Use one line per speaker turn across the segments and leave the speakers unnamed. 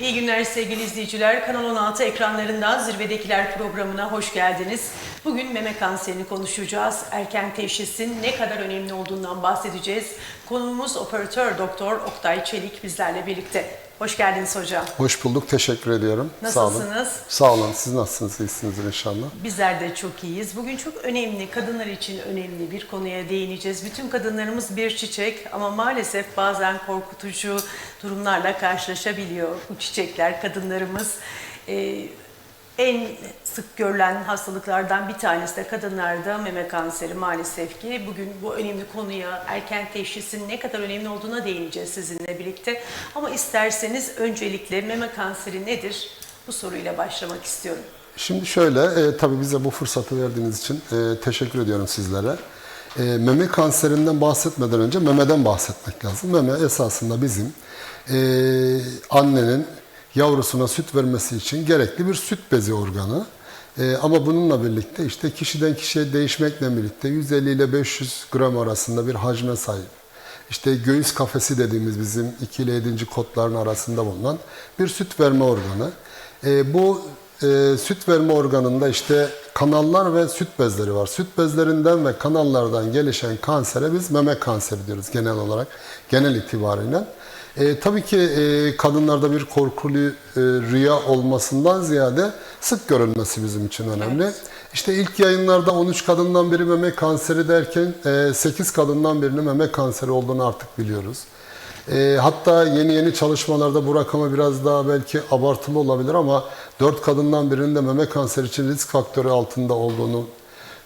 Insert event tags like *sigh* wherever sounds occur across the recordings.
İyi günler sevgili izleyiciler. Kanal 16 ekranlarından Zirvedekiler programına hoş geldiniz. Bugün meme kanserini konuşacağız. Erken teşhisin ne kadar önemli olduğundan bahsedeceğiz. Konuğumuz operatör doktor Oktay Çelik bizlerle birlikte. Hoş geldiniz hocam.
Hoş bulduk, teşekkür ediyorum. Sağ olun.
Nasılsınız?
Sağ olun, siz nasılsınız, iyisinizdir inşallah.
Bizler de çok iyiyiz. Bugün çok önemli, kadınlar için önemli bir konuya değineceğiz. Bütün kadınlarımız bir çiçek ama maalesef bazen korkutucu durumlarla karşılaşabiliyor bu çiçekler, kadınlarımız. Ee, en sık görülen hastalıklardan bir tanesi de kadınlarda meme kanseri maalesef ki. Bugün bu önemli konuya erken teşhisin ne kadar önemli olduğuna değineceğiz sizinle birlikte. Ama isterseniz öncelikle meme kanseri nedir? Bu soruyla başlamak istiyorum.
Şimdi şöyle, e, tabii bize bu fırsatı verdiğiniz için e, teşekkür ediyorum sizlere. E, meme kanserinden bahsetmeden önce memeden bahsetmek lazım. Meme esasında bizim e, annenin yavrusuna süt vermesi için gerekli bir süt bezi organı. E, ama bununla birlikte işte kişiden kişiye değişmekle birlikte 150 ile 500 gram arasında bir hacme sahip. İşte göğüs kafesi dediğimiz bizim 2 ile 7. kodların arasında bulunan bir süt verme organı. E, bu e, süt verme organında işte kanallar ve süt bezleri var. Süt bezlerinden ve kanallardan gelişen kansere biz meme kanseri diyoruz genel olarak, genel itibariyle. E, tabii ki e, kadınlarda bir korkulu e, rüya olmasından ziyade sık görülmesi bizim için önemli.
Evet.
İşte ilk yayınlarda 13 kadından biri meme kanseri derken e, 8 kadından birinin meme kanseri olduğunu artık biliyoruz. E, hatta yeni yeni çalışmalarda bu rakamı biraz daha belki abartılı olabilir ama 4 kadından birinin de meme kanseri için risk faktörü altında olduğunu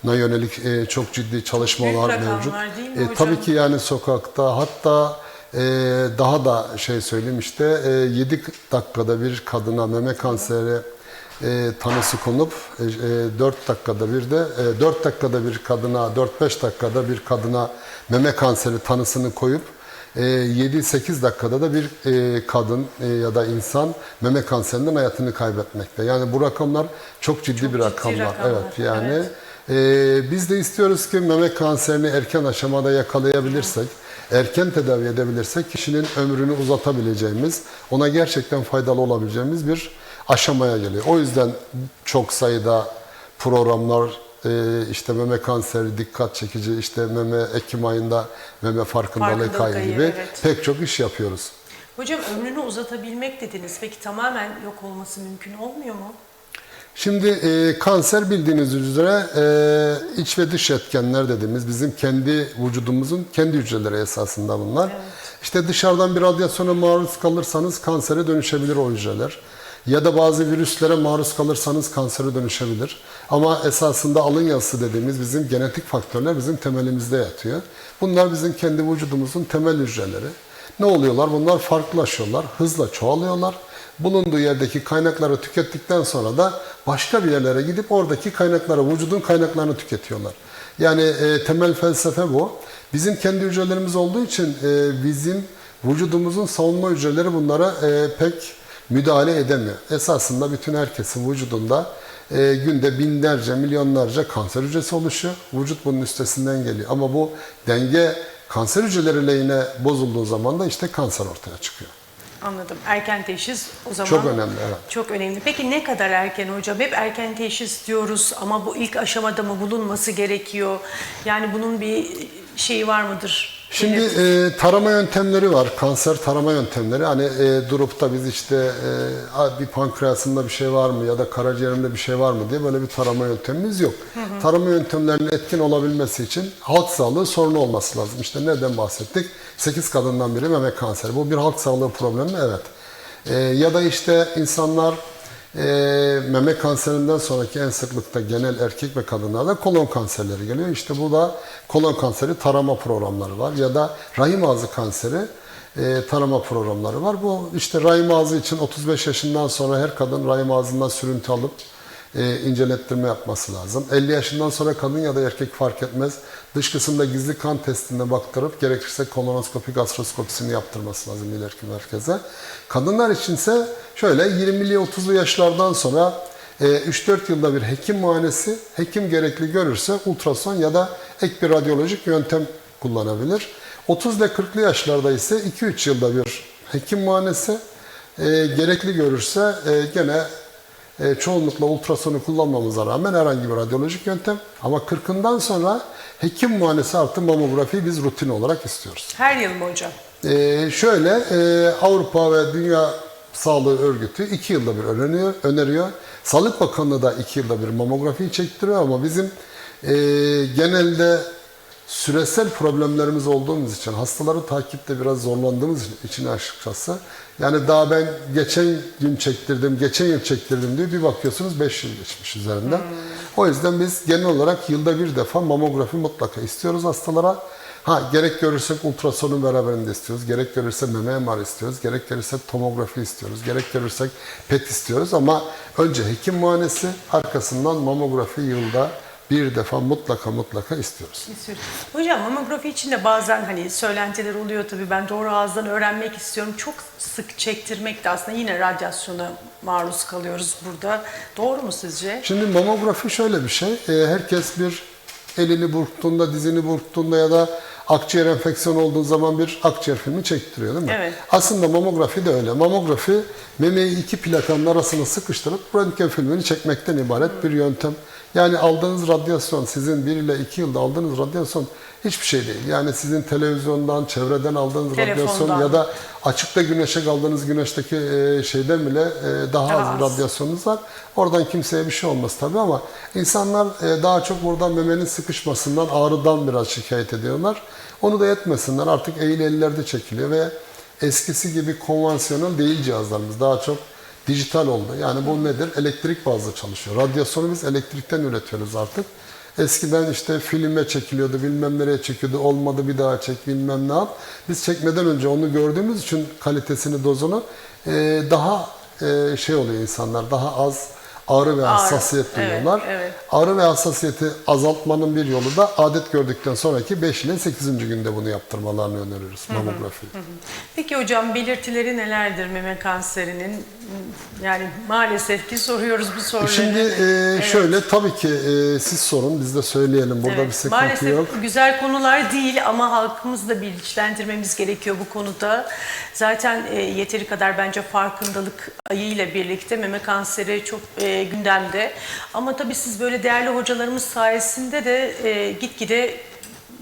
na yönelik e, çok ciddi çalışmalar mevcut. E, tabii ki yani sokakta hatta e, daha da şey söyleyeyim işte e, 7 dakikada bir kadına meme kanseri e, tanısı konup e, e, 4 dakikada bir de e, 4 dakikada bir kadına 4-5 dakikada bir kadına meme kanseri tanısını koyup e, 7-8 dakikada da bir e, kadın e, ya da insan meme kanserinden hayatını kaybetmekte. Yani bu rakamlar çok ciddi
Çok
bir
ciddi
rakamlar.
rakamlar,
Evet yani
evet.
e, biz de istiyoruz ki meme kanserini erken aşamada yakalayabilirsek, erken tedavi edebilirsek kişinin ömrünü uzatabileceğimiz, ona gerçekten faydalı olabileceğimiz bir aşamaya geliyor. O yüzden çok sayıda programlar, e, işte meme kanseri dikkat çekici, işte meme Ekim ayında meme farkındalık,
Farkındalık
ayı
ayı,
gibi
evet.
pek çok iş yapıyoruz.
Hocam ömrünü uzatabilmek dediniz. Peki tamamen yok olması mümkün olmuyor mu?
Şimdi e, kanser bildiğiniz üzere e, iç ve dış etkenler dediğimiz bizim kendi vücudumuzun kendi hücreleri esasında bunlar. İşte dışarıdan bir radyasyona maruz kalırsanız kansere dönüşebilir o hücreler. Ya da bazı virüslere maruz kalırsanız kansere dönüşebilir. Ama esasında alın yazısı dediğimiz bizim genetik faktörler bizim temelimizde yatıyor. Bunlar bizim kendi vücudumuzun temel hücreleri. Ne oluyorlar? Bunlar farklılaşıyorlar, hızla çoğalıyorlar. Bulunduğu yerdeki kaynakları tükettikten sonra da başka bir yerlere gidip oradaki kaynakları, vücudun kaynaklarını tüketiyorlar. Yani e, temel felsefe bu. Bizim kendi hücrelerimiz olduğu için e, bizim vücudumuzun savunma hücreleri bunlara e, pek müdahale edemiyor. Esasında bütün herkesin vücudunda e, günde binlerce, milyonlarca kanser hücresi oluşuyor. Vücut bunun üstesinden geliyor. Ama bu denge kanser hücreleri lehine bozulduğu zaman da işte kanser ortaya çıkıyor.
Anladım. Erken teşhis o zaman
Çok önemli, evet.
Çok önemli. Peki ne kadar erken hocam? Hep erken teşhis diyoruz ama bu ilk aşamada mı bulunması gerekiyor? Yani bunun bir şeyi var mıdır?
Şimdi e, tarama yöntemleri var. Kanser tarama yöntemleri. Hani e, durup da biz işte e, "Aa, bir pankreasımda bir şey var mı ya da karaciğerimde bir şey var mı diye böyle bir tarama yöntemimiz yok. Tarama yöntemlerinin etkin olabilmesi için halk sağlığı sorunu olması lazım. İşte neden bahsettik? 8 kadından biri meme kanseri. Bu bir halk sağlığı problemi mi? Evet. E, ya da işte insanlar e, meme kanserinden sonraki en sıklıkta genel erkek ve kadınlarda kolon kanserleri geliyor. İşte bu da kolon kanseri tarama programları var ya da rahim ağzı kanseri e, tarama programları var. Bu işte rahim ağzı için 35 yaşından sonra her kadın rahim ağzından sürüntü alıp e, incelettirme yapması lazım. 50 yaşından sonra kadın ya da erkek fark etmez. Dış kısımda gizli kan testine baktırıp gerekirse kolonoskopi gastroskopisini yaptırması lazım ileriki merkeze. Kadınlar içinse şöyle 20'li 30'lu yaşlardan sonra e, 3-4 yılda bir hekim muayenesi, hekim gerekli görürse ultrason ya da ek bir radyolojik yöntem kullanabilir. 30 ile 40'lı yaşlarda ise 2-3 yılda bir hekim muayenesi, e, gerekli görürse e, gene e, çoğunlukla ultrasonu kullanmamıza rağmen herhangi bir radyolojik yöntem ama 40'ından sonra hekim muayenesi artı mamografiyi biz rutin olarak istiyoruz.
Her yıl mı hocam?
Ee, şöyle e, Avrupa ve Dünya Sağlığı Örgütü iki yılda bir öneriyor. öneriyor. Sağlık Bakanlığı da iki yılda bir mamografiyi çektiriyor ama bizim e, genelde süresel problemlerimiz olduğumuz için hastaları takipte biraz zorlandığımız için açıkçası yani daha ben geçen gün çektirdim, geçen yıl çektirdim diye bir bakıyorsunuz 5 yıl geçmiş üzerinden. O yüzden biz genel olarak yılda bir defa mamografi mutlaka istiyoruz hastalara. Ha gerek görürsek ultrasonun beraberinde istiyoruz, gerek görürse meme MR istiyoruz, gerek görürsek tomografi istiyoruz, gerek görürsek PET istiyoruz ama önce hekim muayenesi arkasından mamografi yılda bir defa mutlaka mutlaka istiyoruz.
İstiyoruz. Hocam mamografi için de bazen hani söylentiler oluyor tabii ben doğru ağızdan öğrenmek istiyorum. Çok sık çektirmek de aslında yine radyasyona maruz kalıyoruz burada. Doğru mu sizce?
Şimdi mamografi şöyle bir şey. e, Herkes bir elini burktuğunda, dizini burktuğunda ya da akciğer enfeksiyonu olduğu zaman bir akciğer filmi çektiriyor değil mi?
Evet.
Aslında mamografi de öyle. Mamografi memeyi iki plakanın arasına sıkıştırıp röntgen filmini çekmekten ibaret bir yöntem. Yani aldığınız radyasyon, sizin bir ile iki yılda aldığınız radyasyon hiçbir şey değil. Yani sizin televizyondan, çevreden aldığınız radyasyon
Telefondan.
ya da açıkta güneşe kaldığınız güneşteki e, şeyden bile e, daha,
Daha
az
az.
radyasyonunuz var. Oradan kimseye bir şey olmaz tabii ama insanlar e, daha çok buradan memenin sıkışmasından, ağrıdan biraz şikayet ediyorlar. Onu da etmesinler. Artık eğil ellerde çekiliyor ve eskisi gibi konvansiyonel değil cihazlarımız. Daha çok dijital oldu. Yani bu nedir? Elektrik bazlı çalışıyor. Radyasyonu biz elektrikten üretiyoruz artık. Eskiden işte filme çekiliyordu, bilmem nereye çekiyordu, olmadı bir daha çek, bilmem ne yap. Biz çekmeden önce onu gördüğümüz için kalitesini, dozunu e, daha e, şey oluyor insanlar, daha az ağrı ve
Ağrı,
hassasiyet
evet,
duyuyorlar.
evet.
Ağrı ve hassasiyeti azaltmanın bir yolu da adet gördükten sonraki 5 ile 8. günde bunu yaptırmalarını öneriyoruz mamografi.
Peki hocam belirtileri nelerdir meme kanserinin? Yani maalesef ki soruyoruz bu soruları.
Şimdi e, şöyle tabii ki e, siz sorun biz de söyleyelim burada
Evet,
bir sıkıntı
Maalesef
yok.
güzel konular değil ama halkımızı da bilinçlendirmemiz gerekiyor bu konuda. Zaten e, yeteri kadar bence farkındalık ayıyla birlikte meme kanseri çok e, gündemde. Ama tabii siz böyle değerli hocalarımız sayesinde de e, gitgide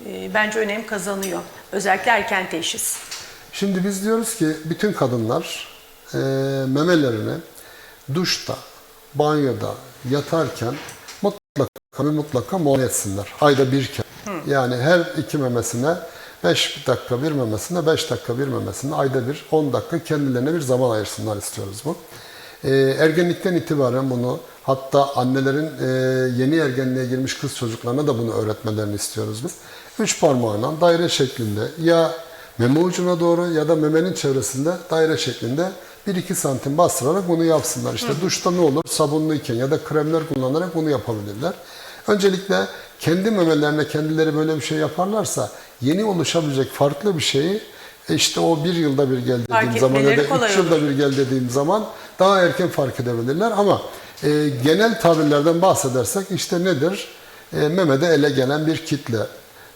e, bence önem kazanıyor. Özellikle erken teşhis.
Şimdi biz diyoruz ki bütün kadınlar e, memelerini duşta, banyoda yatarken mutlaka mutlaka muayene etsinler. Ayda bir kere. Yani her iki memesine 5 dakika bir memesine, 5 dakika bir memesine ayda bir 10 dakika kendilerine bir zaman ayırsınlar istiyoruz bu. E, ergenlikten itibaren bunu hatta annelerin e, yeni ergenliğe girmiş kız çocuklarına da bunu öğretmelerini istiyoruz biz. Üç parmağıyla daire şeklinde ya meme ucuna doğru ya da memenin çevresinde daire şeklinde 1-2 santim bastırarak bunu yapsınlar. İşte duşta ne olur? Sabunluyken ya da kremler kullanarak bunu yapabilirler. Öncelikle kendi memelerine kendileri böyle bir şey yaparlarsa yeni oluşabilecek farklı bir şeyi e işte o bir yılda bir gel
Fark
dediğim zaman ya da üç yılda
olur.
bir gel dediğim zaman daha erken fark edebilirler ama e, genel tabirlerden bahsedersek işte nedir? E, memede ele gelen bir kitle,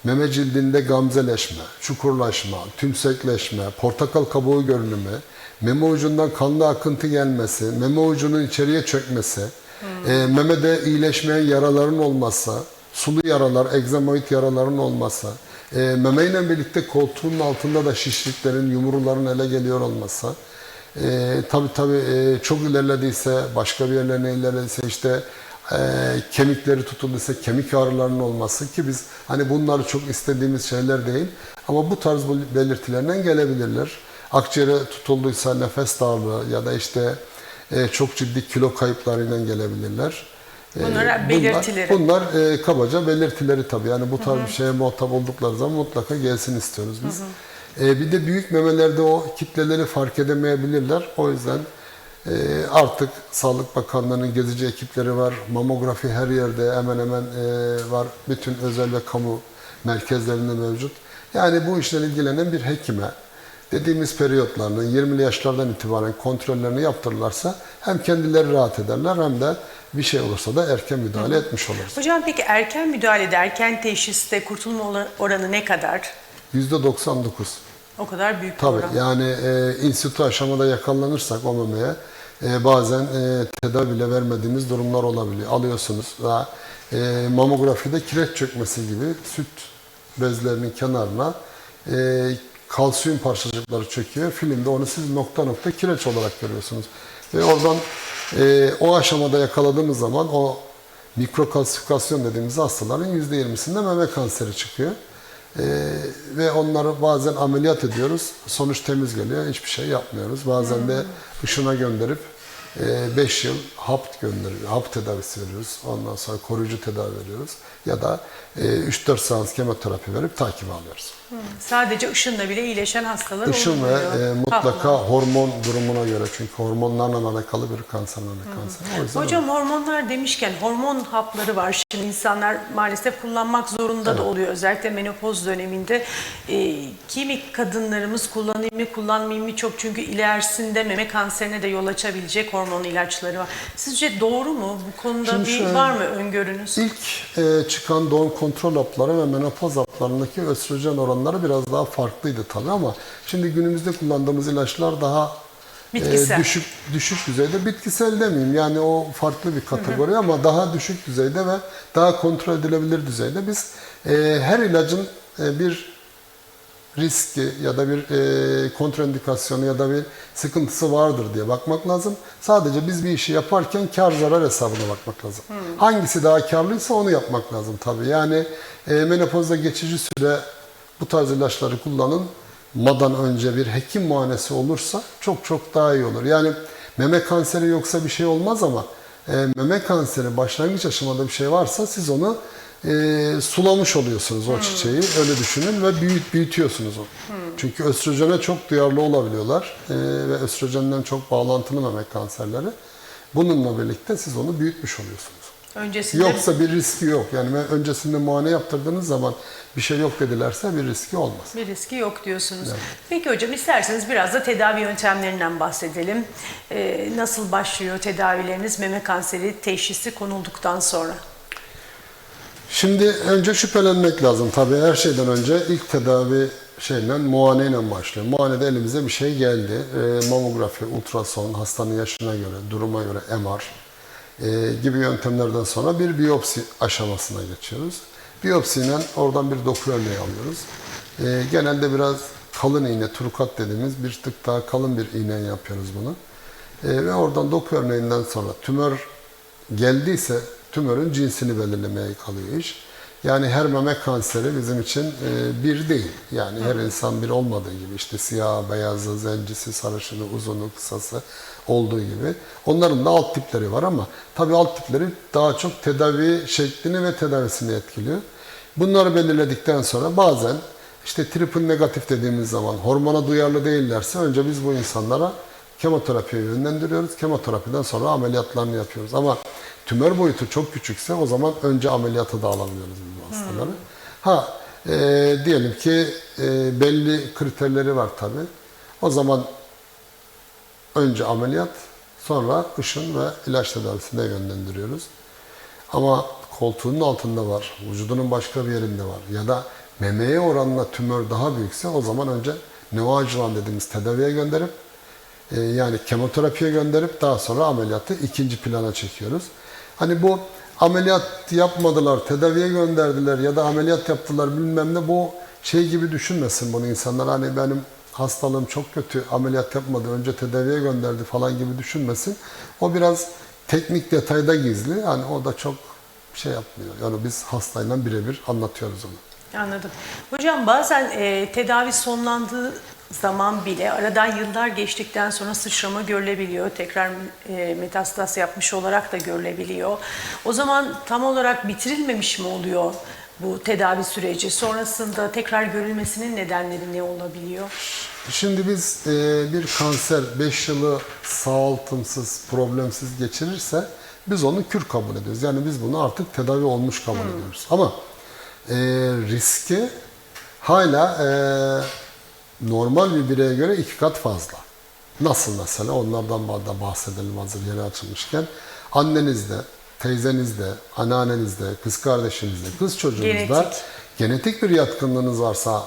meme cildinde gamzeleşme, çukurlaşma, tümsekleşme, portakal kabuğu görünümü, meme ucundan kanlı akıntı gelmesi, meme ucunun içeriye çökmesi, e, memede iyileşmeyen yaraların olması, sulu yaralar, egzamoid yaraların olması, e, memeyle birlikte koltuğun altında da şişliklerin, yumruların ele geliyor olması, e, tabii tabii e, çok ilerlediyse, başka bir yerlerine ilerlediyse işte e, kemikleri tutulduysa kemik ağrılarının olması ki biz hani bunları çok istediğimiz şeyler değil ama bu tarz bu belirtilerden gelebilirler. Akciğere tutulduysa nefes darlığı ya da işte e, çok ciddi kilo kayıplarıyla gelebilirler. E,
Bunlar belirtileri.
Bunlar, bunlar e, kabaca belirtileri tabii. Yani bu tarz bir şeye muhatap oldukları zaman mutlaka gelsin istiyoruz biz. E, bir de büyük memelerde o kitleleri fark edemeyebilirler. O yüzden e, artık Sağlık Bakanlığı'nın gezici ekipleri var. Mamografi her yerde hemen hemen e, var. Bütün özel ve kamu merkezlerinde mevcut. Yani bu işle ilgilenen bir hekime dediğimiz periyotlarını 20'li yaşlardan itibaren kontrollerini yaptırırlarsa hem kendileri rahat ederler hem de bir şey olursa da erken müdahale etmiş oluruz.
Hocam peki erken müdahalede, erken teşhiste kurtulma oranı ne kadar?
%99.
O kadar büyük
Tabii
oran.
yani e, institü aşamada yakalanırsak o memeye e, bazen e, tedavi bile vermediğimiz durumlar olabiliyor. Alıyorsunuz ve e, mamografide kireç çökmesi gibi süt bezlerinin kenarına e, kalsiyum parçacıkları çöküyor. Filmde onu siz nokta nokta kireç olarak görüyorsunuz. Ve oradan e, o aşamada yakaladığımız zaman o mikrokalsifikasyon dediğimiz hastaların %20'sinde meme kanseri çıkıyor. Ee, ve onları bazen ameliyat ediyoruz. Sonuç temiz geliyor. Hiçbir şey yapmıyoruz. Bazen de ışına gönderip 5 yıl hap gönderiyoruz. Hap tedavisi veriyoruz. Ondan sonra koruyucu tedavi veriyoruz. Ya da e, 3-4 seans kemoterapi verip takip alıyoruz.
Sadece ışınla bile iyileşen hastalar
Işın ve e, mutlaka
Hapla.
hormon durumuna göre. Çünkü hormonlarla alakalı bir kanser meme kanseri. O yüzden
Hocam hormonlar demişken hormon hapları var. Şimdi insanlar maalesef kullanmak zorunda da oluyor. Özellikle menopoz döneminde e, kimi kadınlarımız kullanayım mı kullanmayayım mı çok çünkü ilerisinde meme kanserine de yol açabilecek hormon ilaçları var. Sizce doğru mu? Bu konuda
Şimdi
bir
şöyle-
var mı öngörünüz?
İlk e, çıkan doğum kontrol hapları ve menopoz haplarındaki östrojen oranları biraz daha farklıydı tabii ama şimdi günümüzde kullandığımız ilaçlar daha e, düşük düşük düzeyde bitkisel demeyeyim yani o farklı bir kategori ama daha düşük düzeyde ve daha kontrol edilebilir düzeyde biz e, her ilacın e, bir riski ya da bir e, kontraindikasyonu ya da bir sıkıntısı vardır diye bakmak lazım. Sadece biz bir işi yaparken kar zarar hesabına bakmak lazım. Hangisi daha karlıysa onu yapmak lazım tabii. Yani e, menopozda geçici süre bu tarz ilaçları kullanın. Madan önce bir hekim muayenesi olursa çok çok daha iyi olur. Yani meme kanseri yoksa bir şey olmaz ama e, meme kanseri başlangıç aşamada bir şey varsa siz onu e, sulamış oluyorsunuz o çiçeği. Öyle düşünün ve büyüt, büyütüyorsunuz onu. Çünkü östrojene çok duyarlı olabiliyorlar e, ve östrojenden çok bağlantılı meme kanserleri. Bununla birlikte siz onu büyütmüş oluyorsunuz.
Öncesinde
Yoksa bir riski yok. Yani öncesinde muayene yaptırdığınız zaman bir şey yok dedilerse bir riski olmaz.
bir riski yok diyorsunuz. Peki hocam isterseniz biraz da tedavi yöntemlerinden bahsedelim. E, nasıl başlıyor tedavileriniz meme kanseri teşhisi konulduktan sonra?
Şimdi önce şüphelenmek lazım. Tabii her şeyden önce ilk tedavi şeyle muayeneyle başlıyor. Muayenede elimize bir şey geldi. E, mamografi, ultrason, hastanın yaşına göre, duruma göre MR e, gibi yöntemlerden sonra bir biyopsi aşamasına geçiyoruz. Biyopsiyle oradan bir doku örneği alıyoruz. E, genelde biraz kalın iğne, trukat dediğimiz bir tık daha kalın bir iğne yapıyoruz bunu. E, ve oradan doku örneğinden sonra tümör geldiyse tümörün cinsini belirlemeye kalıyor iş. Yani her meme kanseri bizim için e, bir değil. Yani her insan bir olmadığı gibi işte siyah, beyazı, zencisi, sarışını, uzunu, kısası olduğu gibi. Onların da alt tipleri var ama tabii alt tipleri daha çok tedavi şeklini ve tedavisini etkiliyor. Bunları belirledikten sonra bazen işte triple negatif dediğimiz zaman hormona duyarlı değillerse önce biz bu insanlara kemoterapiye yönlendiriyoruz. Kemoterapiden sonra ameliyatlarını yapıyoruz. Ama tümör boyutu çok küçükse o zaman önce ameliyata da alabiliyoruz biz bu hastaları. Ha e, diyelim ki e, belli kriterleri var tabi. O zaman önce ameliyat sonra ışın ve ilaç tedavisine yönlendiriyoruz. Ama koltuğunun altında var, vücudunun başka bir yerinde var ya da memeye oranla tümör daha büyükse o zaman önce neoadjuvan dediğimiz tedaviye gönderip e, yani kemoterapiye gönderip daha sonra ameliyatı ikinci plana çekiyoruz. Hani bu ameliyat yapmadılar, tedaviye gönderdiler ya da ameliyat yaptılar bilmem ne bu şey gibi düşünmesin bunu insanlar. Hani benim hastalığım çok kötü, ameliyat yapmadı, önce tedaviye gönderdi falan gibi düşünmesin. O biraz teknik detayda gizli. Yani o da çok şey yapmıyor. Yani biz hastayla birebir anlatıyoruz onu.
Anladım. Hocam bazen e, tedavi sonlandığı zaman bile aradan yıllar geçtikten sonra sıçrama görülebiliyor. Tekrar e, metastas yapmış olarak da görülebiliyor. O zaman tam olarak bitirilmemiş mi oluyor bu tedavi süreci? Sonrasında tekrar görülmesinin nedenleri ne olabiliyor?
Şimdi biz e, bir kanser 5 yılı sağaltımsız, problemsiz geçirirse biz onu kür kabul ediyoruz. Yani biz bunu artık tedavi olmuş kabul ediyoruz. Ama e, riski hala e, normal bir bireye göre iki kat fazla. Nasıl mesela? Onlardan da bahsedelim hazır yeni açılmışken. Annenizde, teyzenizde, anneannenizde, kız kardeşinizde, kız çocuğunuzda
Genetik.
genetik bir yatkınlığınız varsa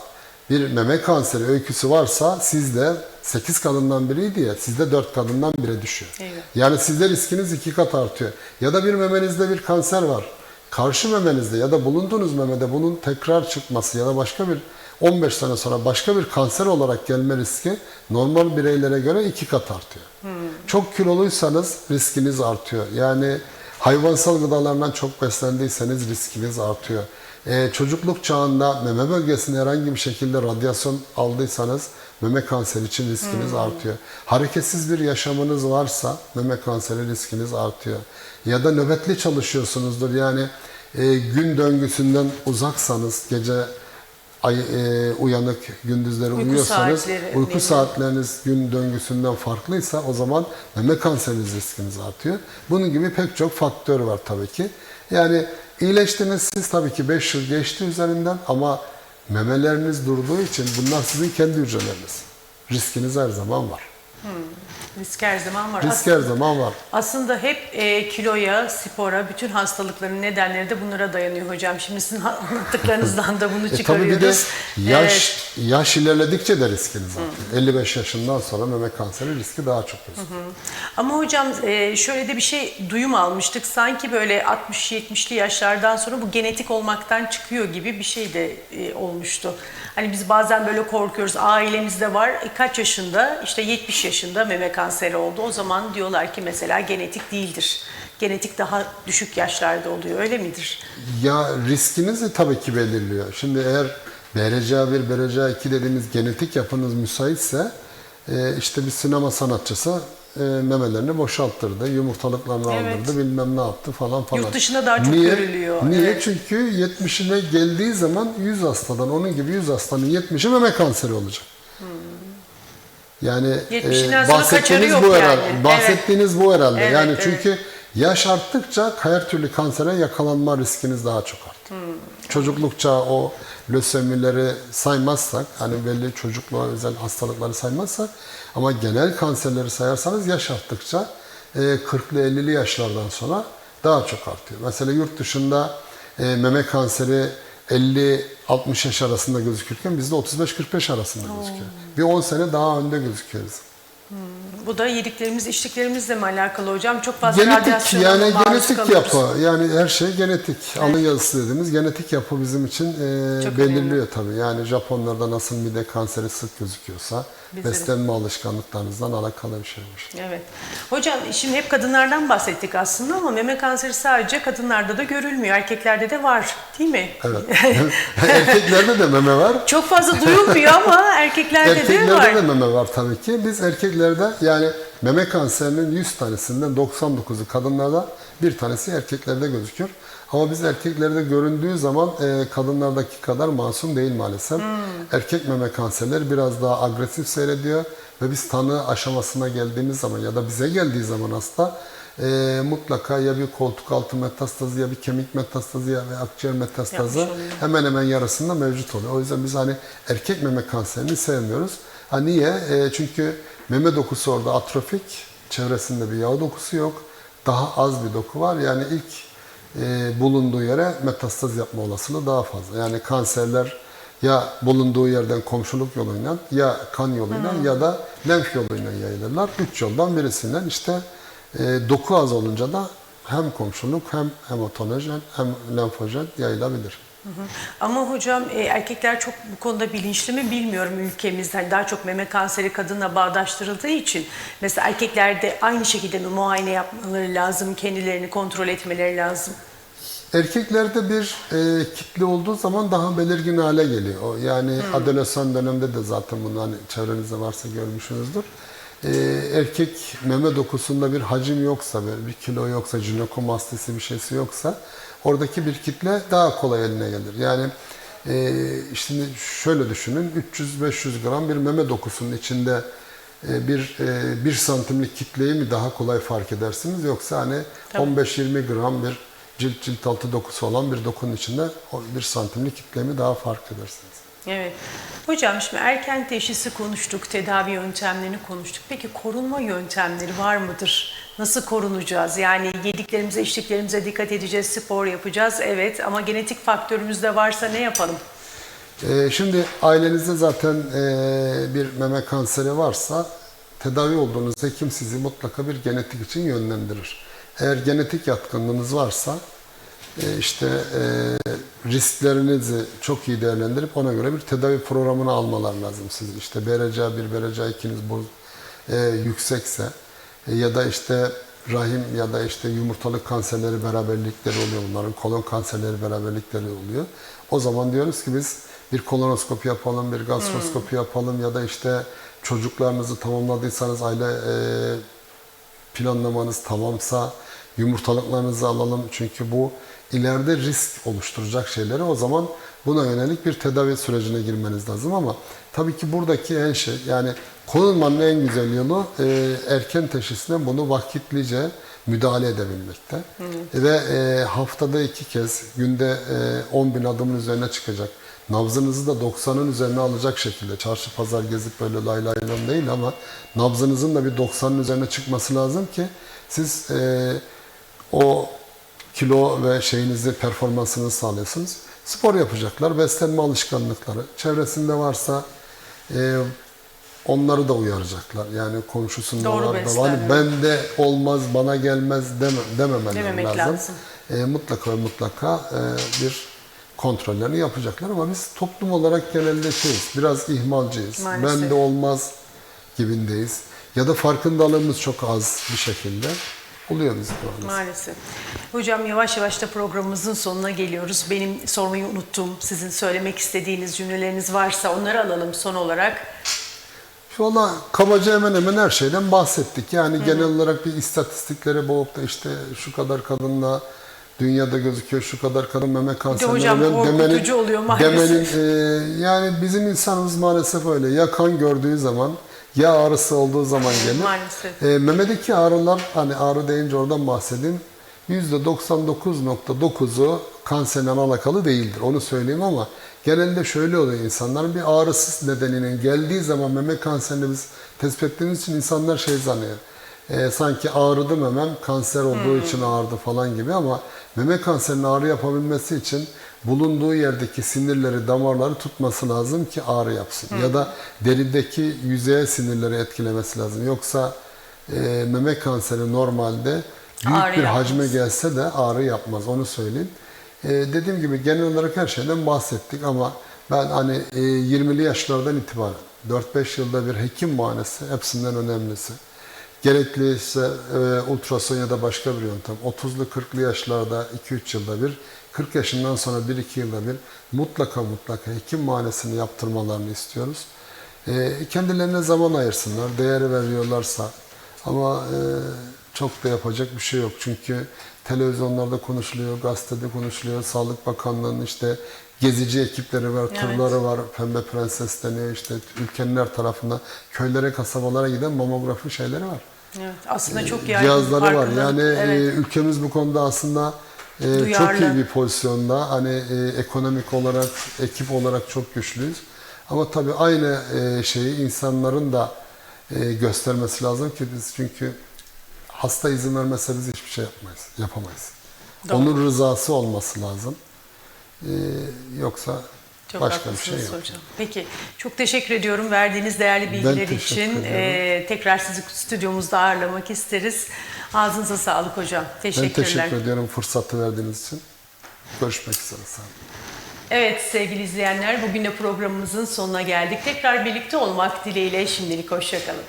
bir meme kanseri öyküsü varsa sizde 8 kadından biriydi ya sizde 4 kadından bire düşüyor.
Evet.
Yani sizde riskiniz iki kat artıyor. Ya da bir memenizde bir kanser var. Karşı memenizde ya da bulunduğunuz memede bunun tekrar çıkması ya da başka bir 15 sene sonra başka bir kanser olarak gelme riski normal bireylere göre iki kat artıyor. Çok kiloluysanız riskiniz artıyor. Yani hayvansal gıdalardan çok beslendiyseniz riskiniz artıyor. Ee, çocukluk çağında meme bölgesinde herhangi bir şekilde radyasyon aldıysanız meme kanseri için riskiniz artıyor. Hareketsiz bir yaşamınız varsa meme kanseri riskiniz artıyor. Ya da nöbetli çalışıyorsunuzdur yani e, gün döngüsünden uzaksanız gece ay, e, uyanık gündüzleri
Uyku
uyuyorsanız
saatleri
uyku
önemli.
saatleriniz gün döngüsünden farklıysa o zaman meme kanseri riskiniz artıyor. Bunun gibi pek çok faktör var tabii ki. Yani iyileştiniz siz tabii ki 5 yıl geçti üzerinden ama memeleriniz durduğu için bunlar sizin kendi hücreleriniz. Riskiniz her zaman var.
Risk her zaman var.
Risk her zaman var.
Aslında hep e, kiloya, spora, bütün hastalıkların nedenleri de bunlara dayanıyor hocam. Şimdi sizin anlattıklarınızdan da bunu *laughs*
E tabii
çıkarıyoruz.
bir de yaş
Evet.
yaş ilerledikçe de riskiniz artıyor. 55 yaşından sonra meme kanseri riski daha çok gözüküyor.
Ama hocam e, şöyle de bir şey duyum almıştık. Sanki böyle 60-70'li yaşlardan sonra bu genetik olmaktan çıkıyor gibi bir şey de e, olmuştu. Hani biz bazen böyle korkuyoruz. Ailemizde var. E, kaç yaşında? İşte 70 yaşında meme kanseri oldu. O zaman diyorlar ki mesela genetik değildir. Genetik daha düşük yaşlarda oluyor. Öyle midir?
Ya riskinizi tabii ki belirliyor. Şimdi eğer BRCA1, BRCA2 dediğimiz genetik yapınız müsaitse e, işte bir sinema sanatçısı e, memelerini boşalttırdı, yumurtalıklarını
Evet.
aldırdı, bilmem ne yaptı falan falan.
Yurt dışında daha çok
Niye?
görülüyor,
Niye?
evet.
Çünkü 70'ine geldiği zaman 100 hastadan, onun gibi 100 hastanın 70'i meme kanseri olacak. Yani
70'inden
e, bahsettiğiniz bu herhalde.
yani.
Bahsettiğiniz bu herhalde.
Evet,
yani
evet.
çünkü yaş arttıkça her türlü kansere yakalanma riskiniz daha çok artıyor. Çocuklukça o lösemileri saymazsak, hani belli çocukluğa özel hastalıkları saymazsak ama genel kanserleri sayarsanız yaş arttıkça e, 40'lı 50'li yaşlardan sonra daha çok artıyor. Mesela yurt dışında e, meme kanseri 50-60 yaş arasında gözükürken bizde 35-45 arasında gözüküyor. Bir 10 sene daha önde gözüküyoruz.
Bu da yediklerimiz, içtiklerimizle mi alakalı hocam? Çok fazla
Genetik yani genetik
kalıyoruz.
yapı yani her şey genetik. Alın yazısı dediğimiz genetik yapı bizim için e,
Çok
belirliyor tabii. Yani Japonlarda nasıl mide kanseri sık gözüküyorsa
de.
beslenme alışkanlıklarınızdan alakalı bir şeymiş.
Evet. Hocam şimdi hep kadınlardan bahsettik aslında ama meme kanseri sadece kadınlarda da görülmüyor. Erkeklerde de var değil mi?
Evet. *laughs* *laughs* Erkeklerde de meme var.
Çok fazla duyulmuyor ama *laughs* erkeklerde, de
Erkeklerde
var.
de meme var tabii ki. Biz erkeklerde yani meme kanserinin 100 tanesinden 99'u kadınlarda bir tanesi erkeklerde gözüküyor. Ama biz erkeklerde göründüğü zaman e, kadınlardaki kadar masum değil maalesef. Erkek meme kanserleri biraz daha agresif seyrediyor ve biz tanı aşamasına geldiğimiz zaman ya da bize geldiği zaman hasta e, mutlaka ya bir koltuk altı metastazı ya bir kemik metastazı ya ve akciğer metastazı hemen hemen yarısında mevcut oluyor. O yüzden biz hani erkek meme kanserini sevmiyoruz. Ha niye? E, çünkü meme dokusu orada atrofik, çevresinde bir yağ dokusu yok. Daha az bir doku var. Yani ilk e, bulunduğu yere metastaz yapma olasılığı daha fazla. Yani kanserler ya bulunduğu yerden komşuluk yoluyla ya kan yoluyla ya da lenf yoluyla yayılırlar. Üç yoldan birisinden işte e, doku az olunca da hem komşuluk hem hematolojen hem lenfojen yayılabilir.
Ama hocam e, erkekler çok bu konuda bilinçli mi bilmiyorum ülkemizde. Hani daha çok meme kanseri kadınla bağdaştırıldığı için. Mesela erkeklerde aynı şekilde mi muayene yapmaları lazım, kendilerini kontrol etmeleri lazım?
Erkeklerde bir e, kitle olduğu zaman daha belirgin hale geliyor. Yani adolesan dönemde de zaten bunu hani çevrenizde varsa görmüşsünüzdür. E, erkek meme dokusunda bir hacim yoksa, bir, bir kilo yoksa, jinekomastisi bir şeysi yoksa oradaki bir kitle daha kolay eline gelir. Yani e, şimdi şöyle düşünün 300-500 gram bir meme dokusunun içinde e, bir e, bir santimlik kitleyi mi daha kolay fark edersiniz yoksa hani 15-20 gram bir cilt cilt altı dokusu olan bir dokunun içinde bir santimlik kitlemi daha fark edersiniz.
Evet. Hocam şimdi erken teşhisi konuştuk, tedavi yöntemlerini konuştuk. Peki korunma yöntemleri var mıdır? Nasıl korunacağız? Yani yediklerimize, içtiklerimize dikkat edeceğiz, spor yapacağız. Evet ama genetik faktörümüz de varsa ne yapalım?
Ee, şimdi ailenizde zaten e, bir meme kanseri varsa tedavi olduğunuz hekim sizi mutlaka bir genetik için yönlendirir. Eğer genetik yatkınlığınız varsa işte e, risklerinizi çok iyi değerlendirip ona göre bir tedavi programını almalar lazım sizin. İşte BRCA1, BRCA2'niz bu e, yüksekse e, ya da işte rahim ya da işte yumurtalık kanserleri beraberlikleri oluyor bunların. Kolon kanserleri beraberlikleri oluyor. O zaman diyoruz ki biz bir kolonoskopi yapalım, bir gastroskopi yapalım ya da işte çocuklarınızı tamamladıysanız aile e, planlamanız tamamsa yumurtalıklarınızı alalım. Çünkü bu ileride risk oluşturacak şeyleri o zaman buna yönelik bir tedavi sürecine girmeniz lazım ama tabii ki buradaki en şey yani konulmanın en güzel yolu e, erken teşhisine bunu vakitlice müdahale edebilmekte. Ve e, haftada iki kez günde e, 10 bin adımın üzerine çıkacak. Nabzınızı da 90'ın üzerine alacak şekilde çarşı pazar gezip böyle lay lay değil ama nabzınızın da bir 90'ın üzerine çıkması lazım ki siz e, o kilo ve şeyinizi performansını sağlıyorsunuz. Spor yapacaklar, beslenme alışkanlıkları. Çevresinde varsa e, onları da uyaracaklar. Yani komşusunda
Doğru
var da hani bende olmaz, bana gelmez deme, dememeleri
Dememek
lazım.
lazım.
E, mutlaka ve mutlaka e, bir kontrollerini yapacaklar ama biz toplum olarak genelde şeyiz, biraz ihmalciyiz.
Maalesef.
Bende olmaz gibindeyiz. Ya da farkındalığımız çok az bir şekilde oluyor aramızda.
Maalesef. Hocam yavaş yavaş da programımızın sonuna geliyoruz. Benim sormayı unuttuğum, sizin söylemek istediğiniz cümleleriniz varsa onları alalım son olarak.
Valla kabaca hemen hemen her şeyden bahsettik. Yani genel olarak bir istatistiklere boğup da işte şu kadar kadınla dünyada gözüküyor, şu kadar kadın meme kanseri.
hocam korkutucu oluyor maalesef.
Demenin, e, yani bizim insanımız maalesef öyle. Ya kan gördüğü zaman ya ağrısı olduğu zaman gelir.
Maalesef.
E, memedeki ağrılar, hani ağrı deyince oradan bahsedeyim. %99.9'u kanserle alakalı değildir. Onu söyleyeyim ama genelde şöyle oluyor insanların bir ağrısız nedeninin geldiği zaman meme kanserini biz tespit ettiğimiz için insanlar şey zannediyor. E, sanki ağrıdı memem kanser olduğu için ağrıdı falan gibi ama meme kanserinin ağrı yapabilmesi için bulunduğu yerdeki sinirleri, damarları tutması lazım ki ağrı yapsın. Ya da derindeki yüzeye sinirleri etkilemesi lazım. Yoksa e, meme kanseri normalde büyük
Ağrı
bir
yapmaz.
hacme gelse de ağrı yapmaz onu söyleyeyim. E, dediğim gibi genel olarak her şeyden bahsettik ama ben hani e, 20'li yaşlardan itibaren 4-5 yılda bir hekim muayenesi hepsinden önemlisi. Gerekliyse e, ultrason ya da başka bir yöntem. 30'lu 40'lı yaşlarda 2-3 yılda bir, 40 yaşından sonra 1-2 yılda bir mutlaka mutlaka hekim muayenesini yaptırmalarını istiyoruz. E, kendilerine zaman ayırsınlar, değer veriyorlarsa ama e, çok da yapacak bir şey yok. Çünkü televizyonlarda konuşuluyor, gazetede konuşuluyor, Sağlık Bakanlığı'nın işte gezici ekipleri var,
Evet.
turları var, Pembe Prenses deniyor işte ülkenin her tarafına, köylere, kasabalara giden mamografi şeyleri var.
Evet, aslında çok yaygın.
Cihazları var. Yani e,
evet.
ülkemiz bu konuda aslında e, çok iyi bir pozisyonda. Hani e, ekonomik olarak, ekip olarak çok güçlüyüz. Ama tabii aynı e, şeyi insanların da e, göstermesi lazım ki biz çünkü hasta izin vermezse biz hiçbir şey yapmayız, yapamayız.
Doğru.
Onun rızası olması lazım. E, yoksa
Çok
başka bir şey yok.
hocam. Peki çok teşekkür ediyorum verdiğiniz değerli bilgiler için. Ee, tekrar sizi stüdyomuzda ağırlamak isteriz. Ağzınıza sağlık hocam.
Ben
Teşekkürler.
teşekkür ediyorum fırsatı verdiğiniz için. Görüşmek üzere. Sağ olun.
Evet sevgili izleyenler bugün de programımızın sonuna geldik. Tekrar birlikte olmak dileğiyle şimdilik hoşçakalın.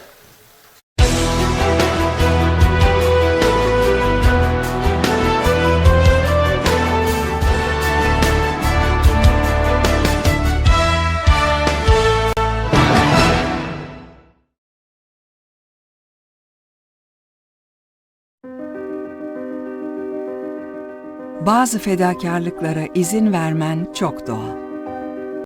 Bazı fedakarlıklara izin vermen çok doğal.